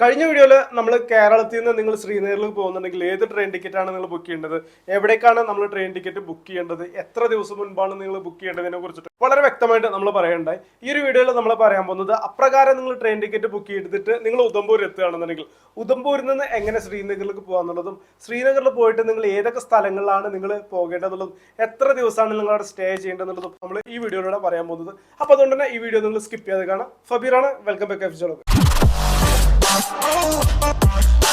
കഴിഞ്ഞ വീഡിയോയിൽ നമ്മൾ കേരളത്തിൽ നിന്ന് നിങ്ങൾ ശ്രീനഗറിൽ പോകുന്നുണ്ടെങ്കിൽ ഏത് ട്രെയിൻ ടിക്കറ്റ് ആണ് നിങ്ങൾ ബുക്ക് ചെയ്യേണ്ടത്? എവിടേക്കാണ് നമ്മൾ ട്രെയിൻ ടിക്കറ്റ് ബുക്ക് ചെയ്യേണ്ടത്? എത്ര ദിവസം മുൻപാണ് നിങ്ങൾ ബുക്ക് ചെയ്യേണ്ടതിനെ കുറിച്ചിട്ട് വളരെ വ്യക്തമായിട്ട് നമ്മൾ പറയണ്ടായി ഈ ഒരു വീഡിയോയിൽ നമ്മൾ പറയാൻ പോകുന്നത് അപ്രകാരം നിങ്ങൾ ട്രെയിൻ ടിക്കറ്റ് ബുക്ക് ചെയ്തിട്ട് നിങ്ങൾ ഉദംപൂർ എത്തുകയാണെന്നുണ്ടെങ്കിൽ ഉദംപൂരിൽ നിന്ന് എങ്ങനെ ശ്രീനഗറിലേക്ക് പോകാന്നുള്ളതും ശ്രീനഗറിൽ പോയിട്ട് നിങ്ങൾ ഏതൊക്കെ സ്ഥലങ്ങളിലാണ് നിങ്ങൾ പോകേണ്ടതെന്നുള്ളതും എത്ര ദിവസമാണ് നിങ്ങൾ അവിടെ സ്റ്റേ ചെയ്യേണ്ടതെന്നുള്ളതും നമ്മൾ ഈ വീഡിയോയിലൂടെ പറയാൻ പോകുന്നത്. അപ്പോൾ അതുകൊണ്ട് തന്നെ ഈ വീഡിയോ നിങ്ങൾ സ്കിപ്പ് ചെയ്യാതെ കാണാം. ഫബീറാണ്. Welcome back episode Oh, oh, oh.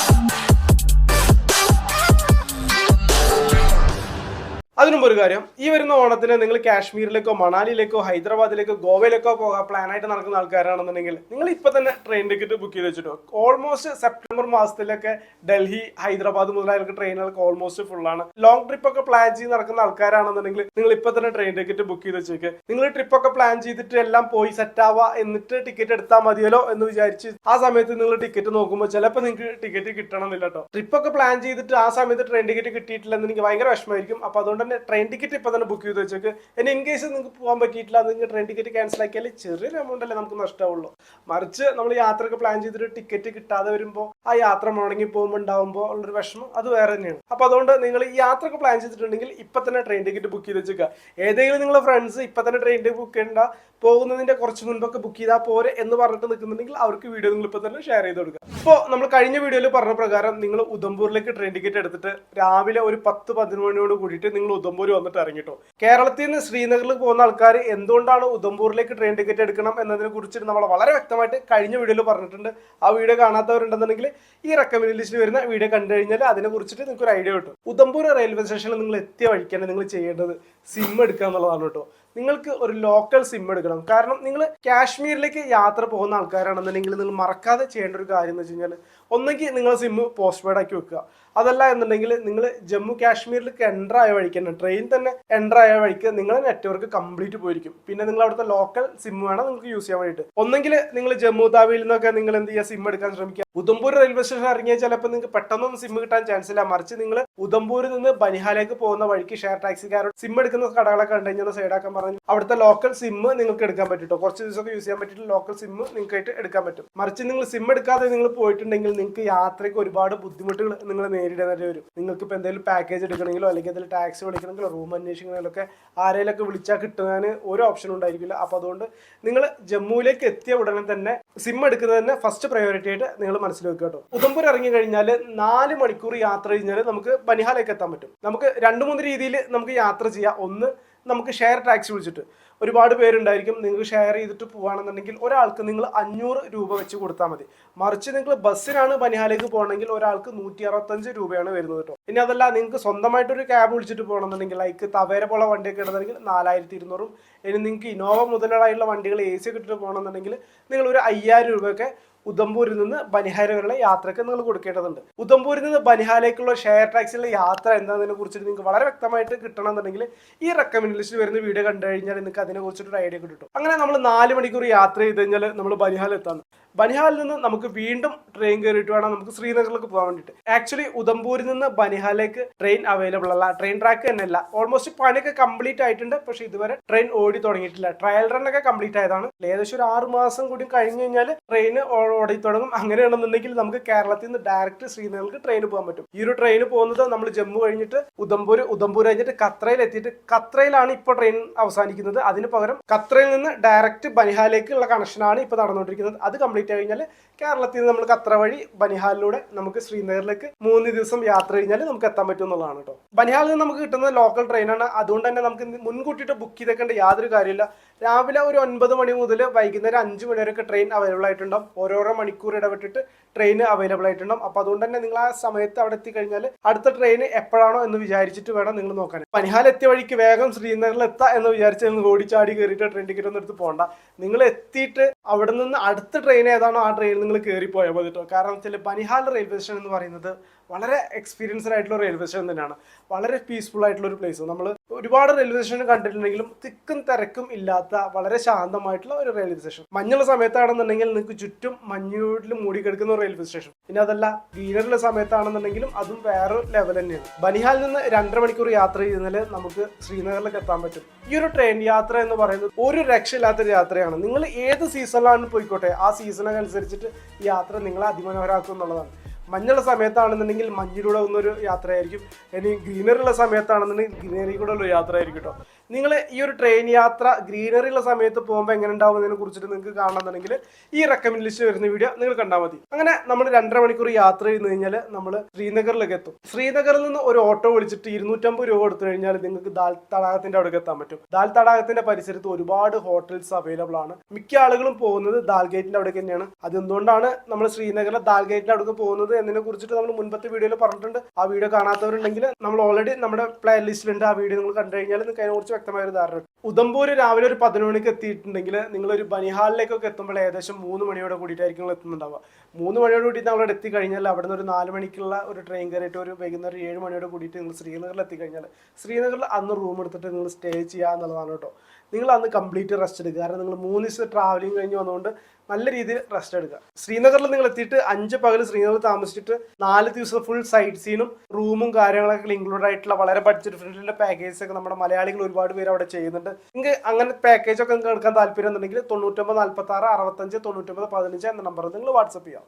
അതിനുമ്പ് ഒരു കാര്യം. ഈ വരുന്ന ഓണത്തിന് നിങ്ങൾ കാശ്മീരിലേക്കോ മണാലിയിലേക്കോ ഹൈദരാബാദിലേക്കോ ഗോവയിലേക്കോ പോകാൻ പ്ലാൻ ആയിട്ട് നടക്കുന്ന ആൾക്കാരാണെന്നുണ്ടെങ്കിൽ നിങ്ങൾ ഇപ്പൊ തന്നെ ട്രെയിൻ ടിക്കറ്റ് ബുക്ക് ചെയ്ത് വെച്ചിട്ടു. ഓൾമോസ്റ്റ് സെപ്റ്റംബർ മാസത്തിലൊക്കെ ഡൽഹി ഹൈദരാബാദ് മുതലായ ട്രെയിനുകൾക്ക് ഓൾമോസ്റ്റ് ഫുൾ ആണ്. ലോങ് ട്രിപ്പ് ഒക്കെ പ്ലാൻ ചെയ്ത് നടക്കുന്ന ആൾക്കാരാണെന്നുണ്ടെങ്കിൽ നിങ്ങൾ ഇപ്പൊ തന്നെ ട്രെയിൻ ടിക്കറ്റ് ബുക്ക് ചെയ്ത് വെച്ചേക്ക്. നിങ്ങൾ ട്രിപ്പ് ഒക്കെ പ്ലാൻ ചെയ്തിട്ട് എല്ലാം പോയി സെറ്റ് ആവാ എന്നിട്ട് ടിക്കറ്റ് എടുത്താൽ മതിയല്ലോ എന്ന് വിചാരിച്ച് ആ സമയത്ത് നിങ്ങൾ ടിക്കറ്റ് നോക്കുമ്പോൾ ചിലപ്പോൾ നിങ്ങൾക്ക് ടിക്കറ്റ് കിട്ടണമെന്നില്ല കേട്ടോ ട്രിപ്പ് ഒക്കെ പ്ലാൻ ചെയ്തിട്ട് ആ സമയത്ത് ട്രെയിൻ ടിക്കറ്റ് കിട്ടിയിട്ടില്ലെന്ന് എനിക്ക് ഭയങ്കര വിഷമമായിരിക്കും. അപ്പൊ അതുകൊണ്ട് തന്നെ ട്രെയിൻ ടിക്കറ്റ് ഇപ്പൊ തന്നെ ബുക്ക് ചെയ്ത് വെച്ചേക്ക്. ഇനി ഇൻ കേസ് നിങ്ങൾക്ക് പോകാൻ പറ്റിയിട്ടില്ല നിങ്ങൾക്ക് ട്രെയിൻ ടിക്കറ്റ് ക്യാൻസൽ ആക്കിയാൽ ചെറിയൊരു എമൗണ്ട് അല്ലേ നമുക്ക് നഷ്ടമാവുള്ളൂ മറിച്ച് നമ്മൾ യാത്രയൊക്കെ പ്ലാൻ ചെയ്തിട്ട് ടിക്കറ്റ് കിട്ടാതെ വരുമ്പോൾ ആ യാത്ര മുടങ്ങി പോകുമ്പോൾ ഉണ്ടാവുമ്പോൾ ഉള്ളൊരു വിഷമം അത് വേറെ തന്നെയാണ്. അപ്പോൾ അതുകൊണ്ട് നിങ്ങൾ ഈ യാത്രയൊക്കെ പ്ലാൻ ചെയ്തിട്ടുണ്ടെങ്കിൽ ഇപ്പൊ തന്നെ ട്രെയിൻ ടിക്കറ്റ് ബുക്ക് ചെയ്ത് വെച്ചേക്കുക ഏതെങ്കിലും നിങ്ങളുടെ ഫ്രണ്ട്സ് ഇപ്പൊ തന്നെ ട്രെയിൻ ടിക്കറ്റ് ബുക്ക് ചെയ്യണ്ട പോകുന്നതിന്റെ കുറച്ച് മുൻപൊക്കെ ബുക്ക് ചെയ്താൽ പോരെ എന്ന് പറഞ്ഞിട്ട് നിൽക്കുന്നുണ്ടെങ്കിൽ അവർക്ക് വീഡിയോ നിങ്ങൾ ഇപ്പൊ തന്നെ ഷെയർ ചെയ്ത് കൊടുക്കുക. ഇപ്പോൾ നമ്മൾ കഴിഞ്ഞ വീഡിയോയിൽ പറഞ്ഞ പ്രകാരം നിങ്ങൾ ഉദംപൂരിലേക്ക് ട്രെയിൻ ടിക്കറ്റ് എടുത്തിട്ട് രാവിലെ ഒരു പത്ത് പതിനൊന്ന് മണിയോട് കൂടിയിട്ട് നിങ്ങൾ ഉദംപൂർ വന്നിട്ട് ഇറങ്ങിട്ടോ. കേരളത്തിൽ നിന്ന് ശ്രീനഗറിൽ പോകുന്ന ആൾക്കാർ എന്തുകൊണ്ടാണ് ഉദംപൂരിലേക്ക് ട്രെയിൻ ടിക്കറ്റ് എടുക്കണം എന്നതിനെ കുറിച്ചിട്ട് നമ്മൾ വളരെ വ്യക്തമായിട്ട് കഴിഞ്ഞ വീഡിയോയിൽ പറഞ്ഞിട്ടുണ്ട്. ആ വീഡിയോ കാണാത്തവരുണ്ടെന്നുണ്ടെങ്കിൽ ഈ റെക്കമെൻഡ് ലിസ്റ്റിൽ വരുന്ന വീഡിയോ കണ്ടു കഴിഞ്ഞാൽ അതിനെ കുറിച്ചിട്ട് നിങ്ങൾക്ക് ഒരു ഐഡിയ കിട്ടും ഉദംപൂർ റെയിൽവേ സ്റ്റേഷനിൽ നിങ്ങൾ എത്തിയ വഴിക്കാണ് നിങ്ങൾ ചെയ്യേണ്ടത് സിം എടുക്കുക എന്നുള്ളതാണ് കേട്ടോ. നിങ്ങൾക്ക് ഒരു ലോക്കൽ സിം എടുക്കണം. കാരണം നിങ്ങൾ കാശ്മീരിലേക്ക് യാത്ര പോകുന്ന ആൾക്കാരാണെന്നുണ്ടെങ്കിൽ നിങ്ങൾ മറക്കാതെ ചെയ്യേണ്ട ഒരു കാര്യം എന്ന് വെച്ച് കഴിഞ്ഞാൽ ഒന്നെങ്കിൽ നിങ്ങൾ സിം പോസ്റ്റ് പെയ്ഡ് ആക്കി വെക്കുക. അതല്ല എന്നുണ്ടെങ്കിൽ നിങ്ങൾ ജമ്മു കാശ്മീരിലേക്ക് എന്റർ ആയ വഴിക്ക് തന്നെ ട്രെയിൻ തന്നെ എന്റർ ആയ വഴിക്ക് നിങ്ങളുടെ നെറ്റ്വർക്ക് കംപ്ലീറ്റ് പോയിരിക്കും. പിന്നെ നിങ്ങൾ അവിടുത്തെ ലോക്കൽ സിം വേണം നിങ്ങൾക്ക് യൂസ് ചെയ്യാൻ വേണ്ടിയിട്ട്. ഒന്നെങ്കിൽ നിങ്ങൾ ജമ്മു താവിയിൽ നിന്നൊക്കെ നിങ്ങൾ എന്ത് ചെയ്യുക സിം എടുക്കാൻ ശ്രമിക്കുക. ഉദംപൂർ റെയിൽവേ സ്റ്റേഷൻ ഇറങ്ങിയാൽ ചിലപ്പോൾ നിങ്ങൾക്ക് പെട്ടെന്നൊന്നും സിം കിട്ടാൻ ചാൻസ് ഇല്ല. മറിച്ച് നിങ്ങൾ ഉദംപൂരിൽ നിന്ന് ബനിഹാലേക്ക് പോകുന്ന വഴിക്ക് ഷെയർ ടാക്സിക്കാരോട് സിം എടുക്കുന്ന കടകളൊക്കെ കണ്ടു കഴിഞ്ഞാൽ സൈഡാക്കാൻ പറഞ്ഞു അവിടുത്തെ ലോക്കൽ സിം നിങ്ങൾക്ക് എടുക്കാൻ പറ്റും കുറച്ച് ദിവസമൊക്കെ യൂസ് ചെയ്യാൻ പറ്റിയിട്ട് ലോക്കൽ സിം നിങ്ങൾക്കായിട്ട് എടുക്കാൻ പറ്റും. മറിച്ച് നിങ്ങൾ സിം എടുക്കാതെ നിങ്ങൾ പോയിട്ടുണ്ടെങ്കിൽ നിങ്ങൾക്ക് യാത്രയ്ക്ക് ഒരുപാട് ബുദ്ധിമുട്ടുകൾ നിങ്ങൾ നേരിടേണ്ടി വരും നിങ്ങൾക്ക് ഇപ്പോൾ എന്തെങ്കിലും പാക്കേജ് എടുക്കണമെങ്കിലോ അല്ലെങ്കിൽ എന്തെങ്കിലും ടാക്സ് വിളിക്കണമെങ്കിലോ റൂം അന്വേഷിക്കണമെങ്കിലൊക്കെ ആരെയൊക്കെ വിളിച്ചാൽ കിട്ടുന്നതിന് ഒരു ഓപ്ഷൻ ഉണ്ടായിരിക്കില്ല. അപ്പോൾ അതുകൊണ്ട് നിങ്ങൾ ജമ്മുവിലേക്ക് എത്തിയ ഉടനെ തന്നെ സിം എടുക്കുന്നത് തന്നെ ഫസ്റ്റ് പ്രയോറിറ്റി ആയിട്ട് നിങ്ങൾ മനസ്സിൽ വെക്കുക കേട്ടോ. ഉദംപൂർ ഇറങ്ങി കഴിഞ്ഞാൽ നാല് മണിക്കൂർ യാത്ര കഴിഞ്ഞാൽ നമുക്ക് ബനിഹാലേക്ക് എത്താൻ പറ്റും. നമുക്ക് രണ്ട് മൂന്ന് രീതിയിൽ നമുക്ക് യാത്ര ചെയ്യാം. ഒന്ന് നമുക്ക് ഷെയർ ടാക്സി വിളിച്ചിട്ട്. ഒരുപാട് പേരുണ്ടായിരിക്കും നിങ്ങൾക്ക് ഷെയർ ചെയ്തിട്ട് പോവുകയാണെന്നുണ്ടെങ്കിൽ ഒരാൾക്ക് നിങ്ങൾ അഞ്ഞൂറ് രൂപ വെച്ച് കൊടുത്താൽ മതി. മറിച്ച് നിങ്ങൾ ബസ്സിനാണ് ബനിഹാലേക്ക് പോകണമെങ്കിൽ ഒരാൾക്ക് നൂറ്റി അറുപത്തഞ്ച് രൂപയാണ് വരുന്നത് കേട്ടോ. ഇനി അതല്ല നിങ്ങൾക്ക് സ്വന്തമായിട്ടൊരു ക്യാബ് വിളിച്ചിട്ട് പോകണമെന്നുണ്ടെങ്കിൽ ലൈക്ക് തവേര പോലെ വണ്ടിയൊക്കെ ഇടുന്നുണ്ടെങ്കിൽ നാലായിരത്തി ഇരുന്നൂറും. ഇനി നിങ്ങൾക്ക് ഇന്നോവ മുതലായുള്ള വണ്ടികൾ എ സി ഒക്കെ ഇട്ടിട്ട് പോകണമെന്നുണ്ടെങ്കിൽ നിങ്ങൾ ഒരു അയ്യായിരം രൂപയൊക്കെ ഉദംപൂരിൽ നിന്ന് ബനിഹാര വരെയുള്ള യാത്രയ്ക്ക് നിങ്ങൾ കൊടുക്കേണ്ടതുണ്ട്. ഉദംപൂരിൽ നിന്ന് ബനിഹാലേക്കുള്ള ഷെയർ ടാക്സിയുള്ള യാത്ര എന്താണെന്നതിനെ കുറിച്ചിട്ട് നിങ്ങൾക്ക് വളരെ വ്യക്തമായിട്ട് കിട്ടണമെന്നുണ്ടെങ്കിൽ ഈ റെക്കമെൻഡ് ലിസ്റ്റിൽ വരുന്ന വീഡിയോ കണ്ടു കഴിഞ്ഞാൽ നിങ്ങൾക്ക് അതിനെ കുറിച്ചിട്ടൊരു ഐഡിയ കിട്ടും. അങ്ങനെ നമ്മൾ നാല് മണിക്കൂർ യാത്ര ചെയ്ത് കഴിഞ്ഞാൽ നമ്മൾ ബനിഹാൽ എത്താം. ബനിഹാലിൽ നിന്ന് നമുക്ക് വീണ്ടും ട്രെയിൻ കയറിയിട്ട് വേണം നമുക്ക് ശ്രീനഗറിലേക്ക് പോകാൻ വേണ്ടിയിട്ട്. ആക്ച്വലി ഉദംപൂരിൽ നിന്ന് ബനിഹാലേക്ക് ട്രെയിൻ അവൈലബിൾ അല്ല. ട്രെയിൻ ട്രാക്ക് തന്നെ അല്ല ഓൾമോസ്റ്റ് പണിയൊക്കെ കംപ്ലീറ്റ് ആയിട്ടുണ്ട്. പക്ഷേ ഇതുവരെ ട്രെയിൻ ഓടി തുടങ്ങിയിട്ടില്ല. ട്രയൽ റൺ ഒക്കെ കംപ്ലീറ്റ് ആയതാണ്. ഏകദേശം ഒരു ആറ് മാസം കൂടി കഴിഞ്ഞു കഴിഞ്ഞാൽ ട്രെയിൻ ഓടി തുടങ്ങും. അങ്ങനെയാണെന്നുണ്ടെങ്കിൽ നമുക്ക് കേരളത്തിൽ നിന്ന് ഡയറക്റ്റ് ശ്രീനഗറിലേക്ക് ട്രെയിൻ പോകാൻ പറ്റും. ഈ ഒരു ട്രെയിൻ പോകുന്നത് നമ്മൾ ജമ്മു കഴിഞ്ഞിട്ട് ഉദംപൂർ ഉദംപൂർ കഴിഞ്ഞിട്ട് കത്രയിൽ എത്തിയിട്ട് കത്രയിലാണ് ഇപ്പോൾ ട്രെയിൻ അവസാനിക്കുന്നത്. അതിന് പകരം ഖത്രയിൽ നിന്ന് ഡയറക്റ്റ് ബനിഹാലേക്കുള്ള കണക്ഷനാണ് ഇപ്പോൾ നടന്നുകൊണ്ടിരിക്കുന്നത്. അത് കംപ്ലീറ്റ് കഴിഞ്ഞാൽ കേരളത്തിൽ നിന്ന് നമ്മൾ ഖത്ര വഴി ബനിഹാലിലൂടെ നമുക്ക് ശ്രീനഗറിലേക്ക് മൂന്ന് ദിവസം യാത്ര കഴിഞ്ഞാൽ നമുക്ക് എത്താൻ പറ്റും എന്നുള്ളതാണ് കേട്ടോ. ബനിഹാലിൽ നിന്ന് നമുക്ക് കിട്ടുന്ന ലോക്കൽ ട്രെയിനാണ് അതുകൊണ്ട് തന്നെ നമുക്ക് മുൻകൂട്ടിയിട്ട് ബുക്ക് ചെയ്തേക്കേണ്ട യാതൊരു കാര്യമില്ല രാവിലെ ഒരു ഒൻപത് മണി മുതൽ വൈകുന്നേരം അഞ്ച് മണി വരെയൊക്കെ ട്രെയിൻ അവൈലബിൾ ആയിട്ടുണ്ടാവും. ഓരോരോ മണിക്കൂർ ഇടവിട്ടിട്ട് ട്രെയിൻ അവൈലബിൾ ആയിട്ടുണ്ടാവും. അപ്പോൾ അതുകൊണ്ട് തന്നെ നിങ്ങൾ ആ സമയത്ത് അവിടെ എത്തിക്കഴിഞ്ഞാൽ അടുത്ത ട്രെയിൻ എപ്പോഴാണോ എന്ന് വിചാരിച്ചിട്ട് വേണം നിങ്ങൾ നോക്കാൻ. പനിഹാൽ എത്തിയ വഴിക്ക് വേഗം ശ്രീനഗറിൽ എത്താം എന്ന് വിചാരിച്ച് നിങ്ങൾ ഓടിച്ചാടി കയറിയിട്ട് ട്രെയിൻ ടിക്കറ്റ് ഒന്നും എടുത്ത് പോകണ്ട. നിങ്ങൾ എത്തിയിട്ട് അവിടെ നിന്ന് അടുത്ത ട്രെയിൻ ഏതാണോ ആ ട്രെയിനിൽ നിങ്ങൾ കയറി പോയാൽ മതി കേട്ടോ കാരണം വെച്ചാൽ പനിഹാൽ റെയിൽവേ സ്റ്റേഷൻ എന്ന് പറയുന്നത് വളരെ എക്സ്പീരിയൻസ്ഡ് ആയിട്ടുള്ള റെയിൽവേ സ്റ്റേഷൻ തന്നെയാണ്. വളരെ പീസ്ഫുൾ ആയിട്ടുള്ള ഒരു പ്ലേസ് നമ്മൾ ഒരുപാട് റെയിൽവേ സ്റ്റേഷൻ കണ്ടിട്ടുണ്ടെങ്കിലും തിക്കും തിരക്കും ഇല്ലാത്ത വളരെ ശാന്തമായിട്ടുള്ള ഒരു റെയിൽവേ സ്റ്റേഷൻ മഞ്ഞുള്ള സമയത്താണെന്നുണ്ടെങ്കിൽ നിങ്ങൾക്ക് ചുറ്റും മഞ്ഞുവീട്ടിൽ മൂടിക്കിടക്കുന്ന റെയിൽവേ സ്റ്റേഷൻ. പിന്നെ അതല്ല വീനറിലെ സമയത്താണെന്നുണ്ടെങ്കിലും അതും വേറെ ലെവൽ തന്നെയാണ്. ബനിഹാലിൽ നിന്ന് രണ്ടര മണിക്കൂർ യാത്ര ചെയ്താൽ നമുക്ക് ശ്രീനഗറിലേക്ക് എത്താൻ പറ്റും. ഈ ഒരു ട്രെയിൻ യാത്ര എന്ന് പറയുന്നത് ഒരു രക്ഷയില്ലാത്തൊരു യാത്രയാണ്. നിങ്ങൾ ഏത് സീസണിലാണ് പോയിക്കോട്ടെ ആ സീസണിനനുസരിച്ചിട്ട് യാത്ര നിങ്ങളെ അതിമനോഹരാക്കും എന്നുള്ളതാണ്. മഞ്ഞുള്ള സമയത്താണെന്നുണ്ടെങ്കിൽ മഞ്ഞിലൂടെ ഒന്നൊരു യാത്രയായിരിക്കും. ഇനി ഗ്രീനറിയുള്ള സമയത്താണെന്നുണ്ടെങ്കിൽ ഗ്രീനറി കൂടെ ഉള്ള യാത്രയായിരിക്കും കേട്ടോ നിങ്ങൾ ഈ ഒരു ട്രെയിൻ യാത്ര ഗ്രീനറി ഉള്ള സമയത്ത് പോകുമ്പോൾ എങ്ങനെ ഉണ്ടാവുന്നതിനെ കുറിച്ചിട്ട് നിങ്ങൾക്ക് കാണണമെന്നുണ്ടെങ്കിൽ ഈ റെക്കമെൻഡ് ലിസ്റ്റ് വരുന്ന വീഡിയോ നിങ്ങൾ കണ്ടാൽ മതി. അങ്ങനെ നമ്മൾ രണ്ടര മണിക്കൂർ യാത്ര ചെയ്ത് കഴിഞ്ഞാൽ നമ്മൾ ശ്രീനഗറിലേക്ക് എത്തും. ശ്രീനഗറിൽ നിന്ന് ഒരു ഓട്ടോ വിളിച്ചിട്ട് ഇരുന്നൂറ്റമ്പത് രൂപ കൊടുത്തു കഴിഞ്ഞാൽ നിങ്ങൾക്ക് ദാൽ തടാകത്തിന്റെ അവിടേക്ക് എത്താൻ പറ്റും. ദാൽ തടാകത്തിന്റെ പരിസരത്ത് ഒരുപാട് ഹോട്ടൽസ് അവൈലബിൾ ആണ്. മിക്ക ആളുകളും പോകുന്നത് ദാൽ ഗേറ്റിന്റെ അവിടേക്ക് തന്നെയാണ്. അതെന്തുകൊണ്ടാണ് നമ്മൾ ശ്രീനഗറിലെ ദാൽ ഗേറ്റിന്റെ അവിടേക്ക് പോകുന്നത് എന്നതിനെ കുറിച്ചിട്ട് നമ്മൾ മുൻപത്തെ വീഡിയോയിൽ പറഞ്ഞിട്ടുണ്ട്. ആ വീഡിയോ കാണാത്തവരുണ്ടെങ്കിൽ നമ്മൾ ഓൾറെഡി നമ്മുടെ പ്ലേ ലിസ്റ്റിലുണ്ട് ആ വീഡിയോ നിങ്ങൾ കണ്ടു കഴിഞ്ഞാൽ നിങ്ങൾക്ക് അതിനെക്കുറിച്ച് വ്യക്തമായ ഒരു ധാരണ ഉദംപൂർ രാവിലെ ഒരു പതിനൊന്ന് മണിക്ക് എത്തിയിട്ടുണ്ടെങ്കിൽ നിങ്ങൾ ഒരു ബനിഹാളിലേക്കൊക്കെ എത്തുമ്പോൾ ഏകദേശം മൂന്ന് മണിയോടെ കൂടിയിട്ടായിരിക്കും നിങ്ങൾ എത്തുന്നുണ്ടാവുക. മൂന്ന് മണിയോട് കൂടിയിട്ട് അവിടെ എത്തിക്കഴിഞ്ഞാൽ അവിടെ നിന്ന് ഒരു നാല് മണിക്കുള്ള ഒരു ട്രെയിൻ കയറിയിട്ട് ഒരു വൈകുന്നേരം ഏഴ് മണിയോട് കൂടിയിട്ട് നിങ്ങൾ ശ്രീനഗറിൽ എത്തിക്കഴിഞ്ഞാൽ ശ്രീനഗറിൽ അന്ന് റൂം എടുത്തിട്ട് നിങ്ങൾ സ്റ്റേ ചെയ്യുക എന്നുള്ളതാണ് കേട്ടോ. നിങ്ങൾ അന്ന് കംപ്ലീറ്റ് റെസ്റ്റ് എടുക്കുക. കാരണം നിങ്ങൾ മൂന്ന് ദിവസം ട്രാവലിംഗ് കഴിഞ്ഞ് വന്നുകൊണ്ട് നല്ല രീതിയിൽ റെസ്റ്റ് എടുക്കുക. ശ്രീനഗറിൽ നിങ്ങൾ എത്തിയിട്ട് അഞ്ച് പകൽ ശ്രീനഗറിൽ താമസിച്ചിട്ട് നാല് ദിവസം ഫുൾ സൈറ്റ് സീനും റൂമും കാര്യങ്ങളൊക്കെ ഇൻക്ലൂഡ് ആയിട്ടുള്ള വളരെ ബഡ്ജറ്റ് ഫ്രണ്ട്ലിന്റെ പാക്കേജസ് ഒക്കെ നമ്മുടെ മലയാളികൾ ഒരുപാട് പേര് അവിടെ ചെയ്യുന്നുണ്ട്. നിങ്ങൾക്ക് അങ്ങനെ പാക്കേജ് ഒക്കെ നിങ്ങൾക്ക് എടുക്കാൻ താല്പര്യം ഉണ്ടെങ്കിൽ തൊണ്ണൂറ്റൊമ്പത് നാൽപ്പത്തി ആറ് അറുപത്തഞ്ച് തൊണ്ണൂറ്റൊമ്പത് പതിനഞ്ച് എന്ന നമ്പർ നിങ്ങൾ വാട്സപ്പ് ചെയ്യാം.